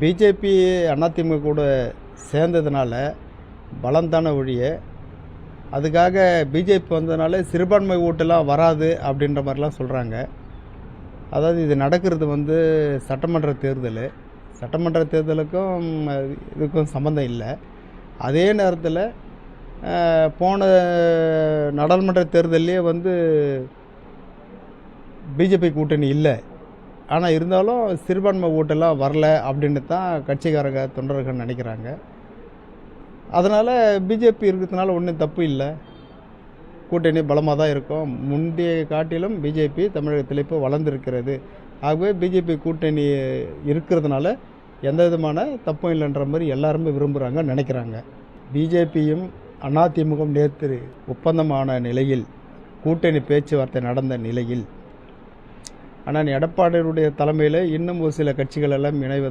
BJP AIADMK கூட சேர்ந்ததுனால பலம் ஒழிய அதுக்காக பிஜேபி வந்ததுனால சிறுபான்மை ஓட்டெல்லாம் வராது அப்படின்ற மாதிரிலாம் சொல்கிறாங்க அதாவது இது நடக்கிறது வந்து சட்டமன்ற தேர்தல். சட்டமன்ற தேர்தலுக்கும் இதுக்கும் சம்மந்தம் இல்லை. அதே நேரத்தில் போன நாடாளுமன்ற தேர்தலே வந்து பிஜேபி கூட்டணி இல்லை. ஆனால் இருந்தாலும் சிறுபான்மை ஓட்டெல்லாம் வரல அப்படின்னு தான் கட்சிக்காரங்க தொண்டர்கள் நினைக்கிறாங்க. அதனால் பிஜேபி இருக்கிறதுனால ஒன்றும் தப்பு இல்லை. கூட்டணி பலமாக தான் இருக்கும். முந்தைய காட்டிலும் பிஜேபி தமிழகத்தில் இப்போ வளர்ந்துருக்கிறது. ஆகவே பிஜேபி கூட்டணி இருக்கிறதுனால எந்த விதமான தப்பும் இல்லைன்ற மாதிரி எல்லாருமே விரும்புகிறாங்க நினைக்கிறாங்க. பிஜேபியும் அதிமுக நேற்று ஒப்பந்தமான நிலையில் கூட்டணி பேச்சுவார்த்தை நடந்த நிலையில் ஆனால் எடப்பாடியுடைய தலைமையில் இன்னும் ஒரு சில கட்சிகள் எல்லாம் இணைவது